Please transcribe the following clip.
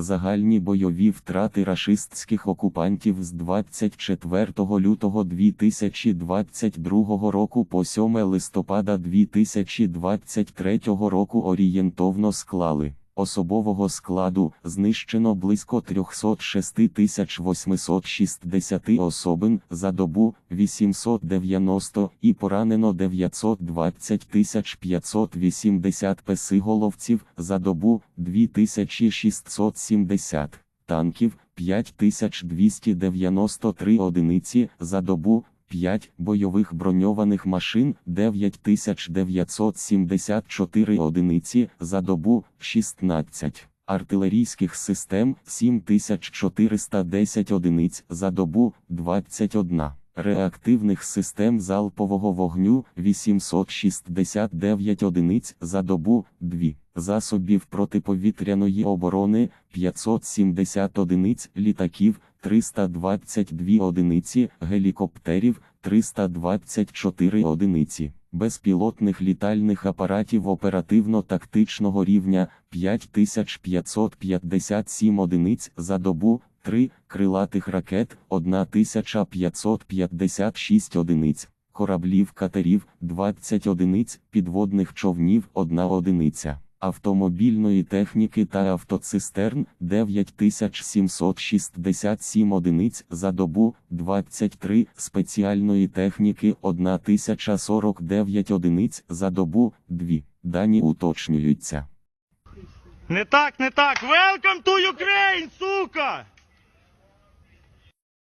Загальні бойові втрати рашистських окупантів з 24 лютого 2022 року по 7 листопада 2023 року орієнтовно склали. Особового складу знищено близько 306 860 особин за добу 890 і поранено 920 580 песиголовців за добу 2670 танків 5293 одиниці за добу 5 бойових броньованих машин 9974 одиниці за добу 16 артилерійських систем 7410 одиниць за добу 21 реактивних систем залпового вогню 869 одиниць за добу 2 засобів протиповітряної оборони 570 одиниць літаків 322 одиниці гелікоптерів 324 одиниці безпілотних літальних апаратів оперативно-тактичного рівня 5557 одиниць за добу 3 крилатих ракет 1556 одиниць кораблів катерів 20 одиниць підводних човнів 1 одиниця автомобільної техніки та автоцистерн 9767 одиниць за добу 23 спеціальної техніки 1049 одиниць за добу 2 дані уточнюються Не так, не так. Велком!